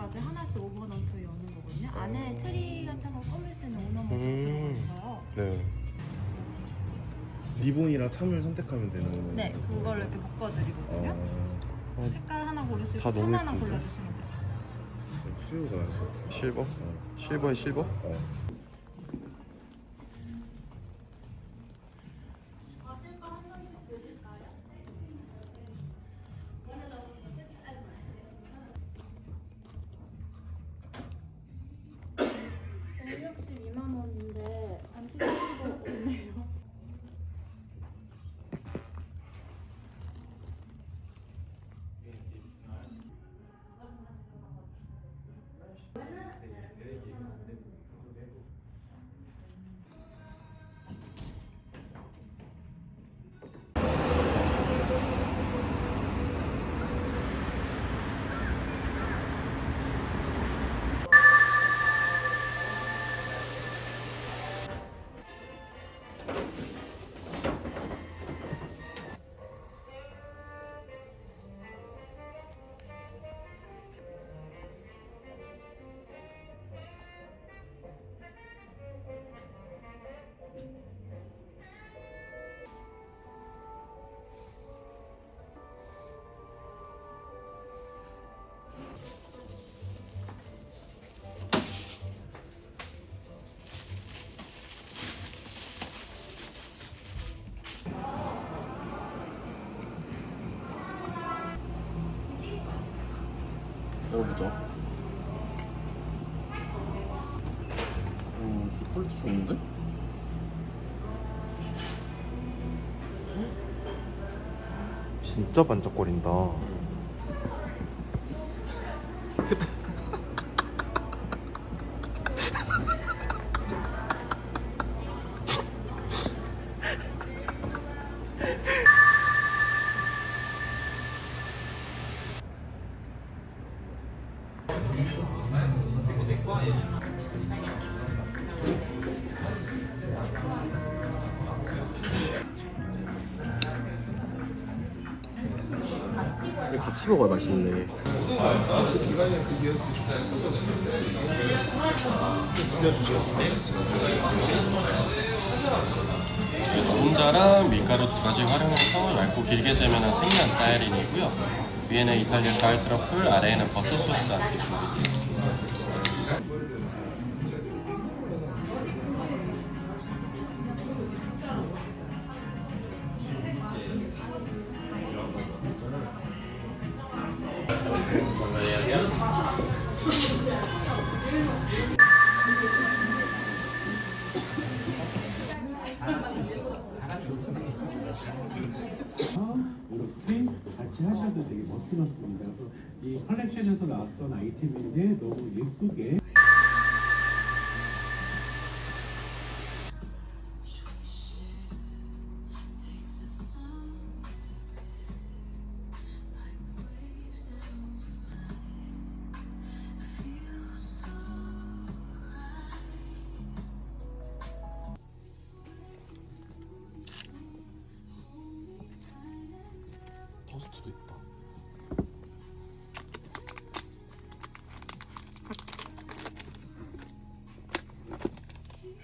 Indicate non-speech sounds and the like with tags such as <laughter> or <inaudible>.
바지 하나씩 오버너트 여는 거거든요. 안에 트리 같은 거 꾸밀 수 있는 오너머가 음. 들어있어요. 네. 리본이랑 참을 선택하면 되는 거예요? 네, 그거를 이렇게 묶어드리거든요. 아, 색깔 하나 고르시고 다천 너무 하나 예쁜데? 골라주시면 돼요. 수요가 나을 것 같은데 실버? 어. 실버에 실버? 어. 열어보자. 오, 퀄리티 좋은데? 진짜 반짝거린다. 이거 <laughs> 같이 먹어야 맛있네. 노른자랑 밀가루 두 가지 활용해서 얇고 길게 재면은 생면 다이린이고요. 위에는 이탈리아 가을 트러플, 아래에는 버터 소스 함께 준비되어 있습니다. 멋스럽습니다. 그래서 이 컬렉션에서 나왔던 아이템인데 너무 예쁘게 토스트도 있다.